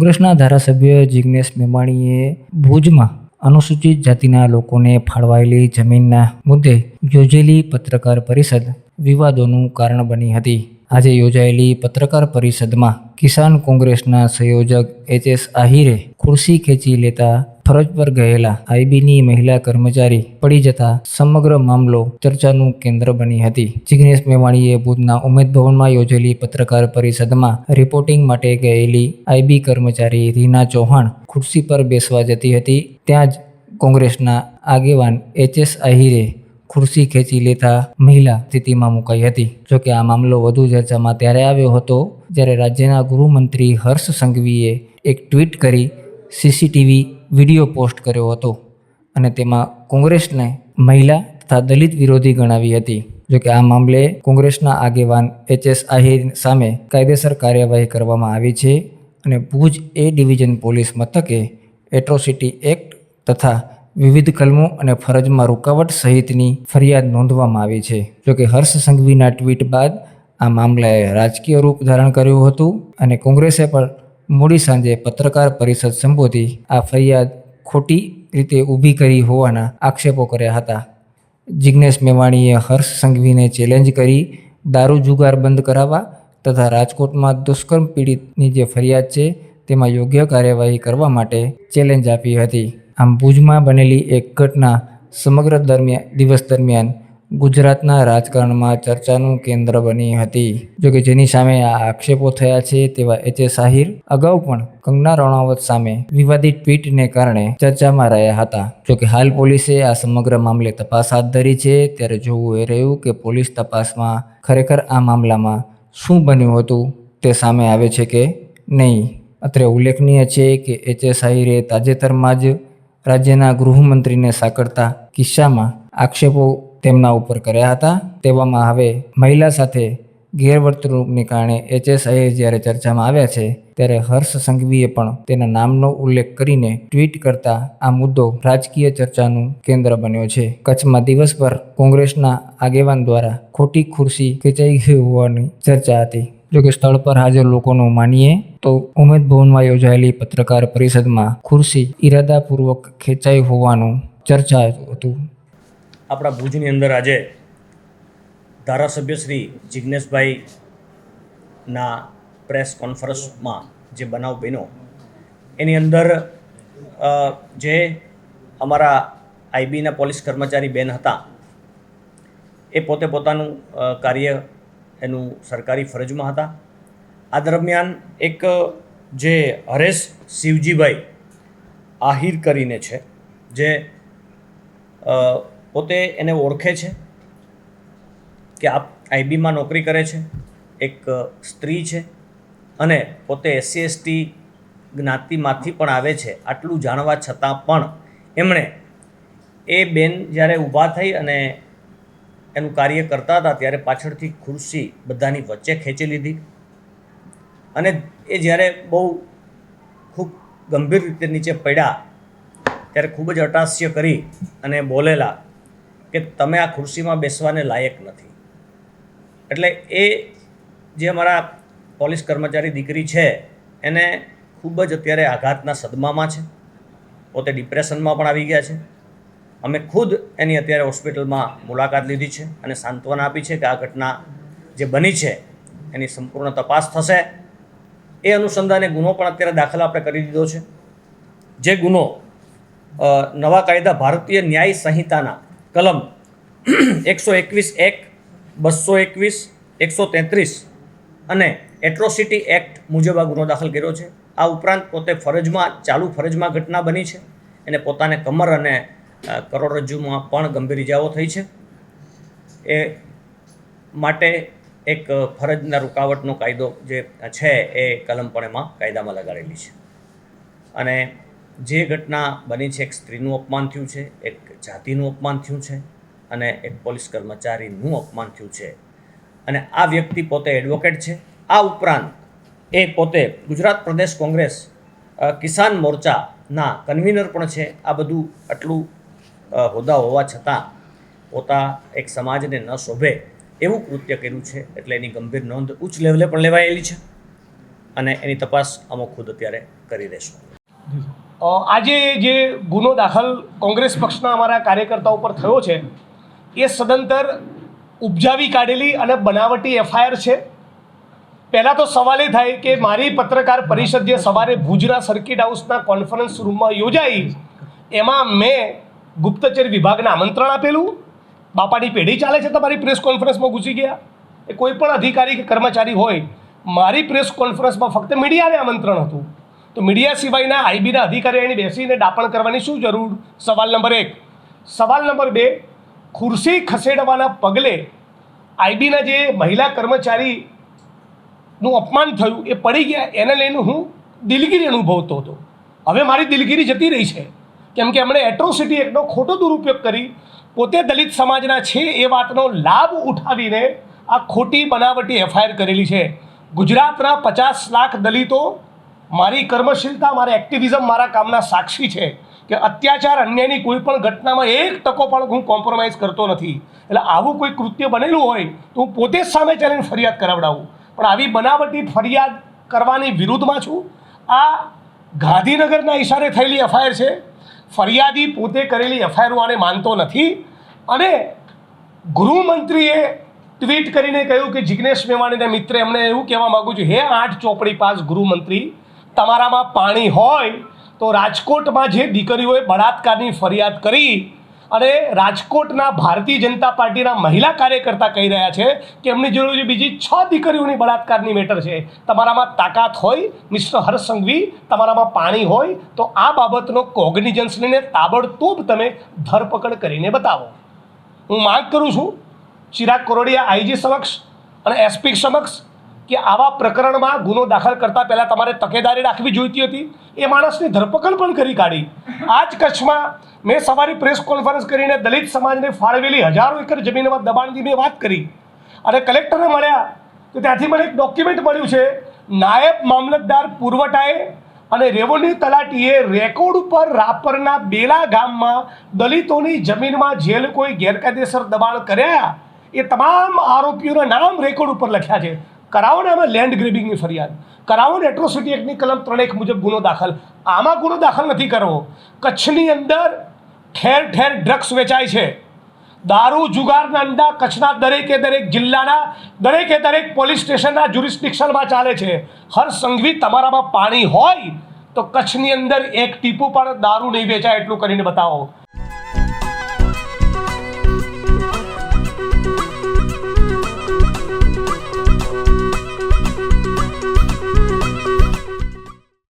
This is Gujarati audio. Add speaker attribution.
Speaker 1: કોંગ્રેસના ધારાસભ્ય જિગ્નેશ મેમાણીએ ભુજમાં અનુસૂચિત જાતિના લોકોને ફાળવાયેલી જમીનના મુદ્દે યોજેલી પત્રકાર પરિષદ વિવાદોનું કારણ બની હતી. આજે યોજાયેલી પત્રકાર પરિષદમાં કિસાન કોંગ્રેસના સંયોજક એચ એસ આહિરે ખુરશી ખેંચી લેતા ફરજ પર ગયેલા આઈબીની મહિલા કર્મચારી પડી જતા સમગ્ર મામલો ચર્ચાનું કેન્દ્ર બની હતી. જિગ્નેશ મેવાણીએ ભુજના ઉમેદ ભવનમાં યોજેલી પત્રકાર પરિષદમાં રિપોર્ટિંગ માટે ગયેલી આઈબી કર્મચારી રીના ચૌહાણ ખુરશી પર બેસવા જતી હતી. ત્યાં જ કોંગ્રેસના આગેવાન એચ એસ આહિરે ખુરશી ખેંચી લેતા મહિલા સ્થિતિમાં મુકાઈ હતી. જોકે આ મામલો વધુ ચર્ચામાં ત્યારે આવ્યો હતો જ્યારે રાજ્યના ગૃહમંત્રી હર્ષ સંઘવીએ એક ટ્વીટ કરી, સીસીટીવી વીડિયો પોસ્ટ કર્યો હતો અને તેમાં કોંગ્રેસને મહિલા તથા દલિત વિરોધી ગણાવી હતી. જોકે આ મામલે કોંગ્રેસના આગેવાન એચ એસ આહિર સામે કાયદેસર કાર્યવાહી કરવામાં આવી છે અને ભુજ એ ડિવિઝન પોલીસ મથકે એટ્રોસિટી એક્ટ તથા વિવિધ કલમો અને ફરજમાં રૂકાવટ સહિતની ફરિયાદ નોંધવામાં આવી છે. જોકે હર્ષ સંઘવીના ટ્વીટ બાદ આ મામલાએ રાજકીય રૂપ ધારણ કર્યું હતું અને કોંગ્રેસે પણ મોડી સાંજે પત્રકાર પરિષદ સંબોધી આ ફરિયાદ ખોટી રીતે ઊભી કરી હોવાના આક્ષેપો કર્યા હતા. જિજ્ઞેશ મેવાણીએ હર્ષ સંઘવીને ચેલેન્જ કરી દારૂ જુગાર બંધ કરાવવા તથા રાજકોટમાં દુષ્કર્મ પીડિતની જે ફરિયાદ છે તેમાં યોગ્ય કાર્યવાહી કરવા માટે ચેલેન્જ આપી હતી. આમ ભુજમાં બનેલી એક ઘટના સમગ્ર દરમિયાન, દિવસ દરમિયાન ગુજરાતના રાજકારણમાં ચર્ચાનું કેન્દ્ર બની હતી. જોકે જેની સામે આ આક્ષેપો થયા છે તેવા એચ. સાહિર અગાઉ પણ કંગના રણાવત સામે વિવાદિત ટ્વીટને કારણે ચર્ચામાં રહ્યા હતા. જોકે હાલ પોલીસે આ સમગ્ર મામલે તપાસ હાથ ધરી છે. ત્યારે જોવું એ રહ્યું કે પોલીસ તપાસમાં ખરેખર આ મામલામાં શું બન્યું હતું તે સામે આવે છે કે નહીં. અત્રે ઉલ્લેખનીય છે કે એચ. એ. સાહિરે તાજેતરમાં જ રાજ્યના ગૃહમંત્રીને સાંકળતા કિસ્સામાં આક્ષેપો તેમના ઉપર કર્યા હતા. તેવામાં હવે મહિલા સાથે ગેરવર્તણૂકને કારણે એચએસ આહિર જ્યારે ચર્ચામાં આવ્યા છે, ત્યારે હર્ષ સંઘવીએ પણ તેના નામનો ઉલ્લેખ કરીને ટ્વીટ કરતા આ મુદ્દો રાજકીય ચર્ચાનું કેન્દ્ર બન્યો છે. કચ્છમાં દિવસભર કોંગ્રેસના આગેવાન દ્વારા ખોટી ખુરશી ખેંચાઈ ગઈ હોવાની ચર્ચા હતી. જોકે સ્થળ પર હાજર લોકોનું માનીએ તો ઉમેદ ભવનમાં યોજાયેલી પત્રકાર પરિષદમાં ખુરશી ઈરાદાપૂર્વક ખેંચાઈ હોવાનું ચર્ચાયું હતું.
Speaker 2: આપણા ભુજની અંદર આજે ધારાસભ્ય શ્રી જિજ્ઞેશભાઈના પ્રેસ કોન્ફરન્સમાં જે બનાવ બન્યો, એની અંદર જે અમારા આઈબીના પોલીસ કર્મચારી બેન હતા, એ પોતે પોતાનું કાર્ય એનું સરકારી ફરજમાં હતા. આ દરમિયાન એક, જે હરેશ શિવજીભાઈ આહિર કરીને છે, જે પોતે એને ઓળખે છે કે આપ આઈબીમાં નોકરી કરે છે, એક સ્ત્રી છે અને પોતે એસસી એસટી જ્ઞાતિમાંથી પણ આવે છે, આટલું જાણવા છતાં પણ એમણે એ બેન જ્યારે ઊભા થઈ અને એનું કાર્ય કરતા હતા ત્યારે પાછળથી ખુરશી બધાની વચ્ચે ખેંચી લીધી અને એ જ્યારે બહુ ખૂબ ગંભીર રીતે નીચે પડ્યા ત્યારે ખૂબ જ અટાસ્ય કરી અને બોલેલા કે તમે આ ખુરશીમાં બેસવાને લાયક નથી. એટલે એ જે અમારા પોલીસ કર્મચારી દીકરી છે, એને ખૂબ જ અત્યારે આઘાતના સદમામાં છે. પોતે ડિપ્રેશનમાં પણ આવી ગયા છે. અમે ખુદ એની અત્યારે હોસ્પિટલમાં મુલાકાત લીધી છે અને સાંત્વના આપી છે કે આ ઘટના જે બની છે, એની સંપૂર્ણ તપાસ થશે. એ અનુસંધાને ગુનો પણ અત્યારે દાખલ આપણે કરી દીધો છે. જે ગુનો નવા કાયદા ભારતીય ન્યાય સંહિતાના કલમ એકસો એકવીસ એક બસો એકવીસ, એકસો તેત્રીસ અને એટ્રોસિટી એક્ટ મુજબ આ ગુનો દાખલ કર્યો છે. આ ઉપરાંત પોતે ફરજમાં, ચાલુ ફરજમાં ઘટના બની છે એને પોતાને કમર અને કરોડરજ્જુમાં પણ ગંભીર ઇજાઓ થઈ છે. એ માટે એક ફરજના રૂકાવટનો કાયદો જે છે એ કલમ પણ એમાં કાયદામાં લગાડેલી છે. અને જે ઘટના બની છે એક સ્ત્રીનું અપમાન થયું છે એક જાતિનું અપમાન થયું છે અને એક પોલીસ કર્મચારીનું અપમાન થયું છે. અને આ વ્યક્તિ પોતે એડવોકેટ છે. આ ઉપરાંત એ પોતે ગુજરાત પ્રદેશ કોંગ્રેસ કિસાન મોરચાના કન્વીનર પણ છે. આ બધું આટલું હોદ્દા હોવા છતાં પોતા એક સમાજને ન શોભે એવું કૃત્ય કર્યું છે એટલે એની ગંભીર નોંધ ઉચ્ચ લેવલે પણ લેવાયેલી છે. અને એની તપાસ અમુક ખુદ અત્યારે કરી
Speaker 3: અ, આજે જે ગુનો દાખલ કોંગ્રેસ પક્ષના અમારા કાર્યકર્તાઓ પર થયો છે, એ સદંતર ઉપજાવી કાઢેલી અને બનાવટી એફઆઈઆર છે. પહેલાં તો સવાલ એ થાય કે મારી પત્રકાર પરિષદ જે સવારે ભુજના સર્કિટ હાઉસના કોન્ફરન્સ રૂમમાં યોજાઈ, એમાં મેં ગુપ્તચર વિભાગને આમંત્રણ આપેલું. બાપાની પેઢી ચાલે છે તમારી પ્રેસ કોન્ફરન્સમાં ઘૂસી ગયા. એ કોઈ પણ અધિકારી કે કર્મચારી હોય, મારી પ્રેસ કોન્ફરન્સમાં ફક્ત મીડિયાને આમંત્રણ હતું. તો મીડિયા સિવાયના આઈબીના અધિકારીઓને બેસીને દાપણ કરવાની શું જરૂર? સવાલ નંબર એક. સવાલ નંબર બે, ખુરશી ખસેડવાના પગલે આઈબીના જે મહિલા કર્મચારીનું અપમાન થયું એ પડી ગયા, એને લઈને હું દિલગીરી અનુભવતો હતો. હવે મારી દિલગીરી જતી રહી છે. કેમ કે એમણે એટ્રોસિટી એક્ટનો ખોટો દુરુપયોગ કરી, પોતે દલિત સમાજના છે એ વાતનો લાભ ઉઠાવીને આ ખોટી બનાવટી એફઆઈઆર કરેલી છે. ગુજરાતના પચાસ લાખ દલિતો મારી કર્મશીલતા, મારા એક્ટિવિઝમ મારા કામના સાક્ષી છે કે અત્યાચાર અન્યાયની કોઈ પણ ઘટનામાં એક ટકો પણ હું કોમ્પ્રોમાઇઝ કરતો નથી. એટલે આવું કોઈ કૃત્ય બનેલું હોય તો હું પોતે જ સામે ચાલીને ફરિયાદ કરાવડાવું. પણ આવી બનાવટી ફરિયાદ કરવાની વિરુદ્ધમાં છું. આ ગાંધીનગરના ઈશારે થયેલી એફઆઈઆર છે. ફરિયાદી પોતે કરેલી એફઆઈઆર આને માનતો નથી. અને ગૃહમંત્રીએ ટ્વીટ કરીને કહ્યું કે જિગ્નેશ મેવાણીના મિત્ર એમણે એવું કહેવા માગું છું, હે આઠ ચોપડી પાસ ગૃહમંત્રી તમારામાં પાણી હોય તો રાજકોટમાં જે દીકરીઓએ બળાત્કારની ફરિયાદ કરી અને રાજકોટના ભારતીય જનતા પાર્ટીના મહિલા કાર્યકર્તા કહી રહ્યા છે કે એમની જરૂર છે બીજી છ દીકરીઓની બળાત્કારની મેટર છે, તમારામાં તાકાત હોય, મિસ્ટર હર્ષ સંઘવી તમારામાં પાણી હોય, તો આ બાબતનો કોગ્નિજન્સ લઈને તાબડતોબ તમે ધરપકડ કરીને બતાવો. હું માંગ કરું છું, ચિરાગ કોરોડિયા આઈજી સમક્ષ અને એસપી સમક્ષ કે આવા પ્રકરણમાં ગુનો દાખલ કરતાં પહેલાં તમારે તકેદારી રાખવી જોઈતી હતી? એ માણસની ધરપકડ પણ કરી કાઢી. આ જ કચ્છમાં મેં સવારે પ્રેસ કોન્ફરન્સ કરીને દલિત સમાજને ફાળવેલી હજારો એકર જમીનમાં દબાણની મેં વાત કરી. અને કલેક્ટરને મળ્યા તો ત્યાંથી મને એક ડોક્યુમેન્ટ મળ્યું છે. નાયબ મામલતદાર પુરવઠાએ અને રેવન્યુ તલાટીએ રેકોર્ડ ઉપર રાપરના બેલા ગામમાં દલિતોની જમીનમાં જે લોકોએ ગેરકાયદેસર દબાણ કર્યા. એ તમામ આરોપીઓના નામ રેકોર્ડ ઉપર લખ્યા છે. કરાવો ને આમાં લેન્ડ ગ્રેબિંગની ફરિયાદ. કરાવો ને એટ્રોસિટી એક્ટની કલમ ત્રણ એક મુજબ ગુનો દાખલ. આમાં ગુનો દાખલ નથી કરવો. કચ્છની અંદર ઠેર ઠેર ડ્રગ્સ વેચાય છે. દારૂ, જુગારના અંડા, કચ્છના દરેકે દરેક જિલ્લાના, દરેકે દરેક પોલીસ સ્ટેશનના જ્યુરિસ્ટિક્શનમાં ચાલે છે. હર સંઘવી તમારામાં પાણી હોય તો કચ્છની અંદર એક ટીપું પણ દારૂ નહીં વેચાય એટલું કરીને બતાવો.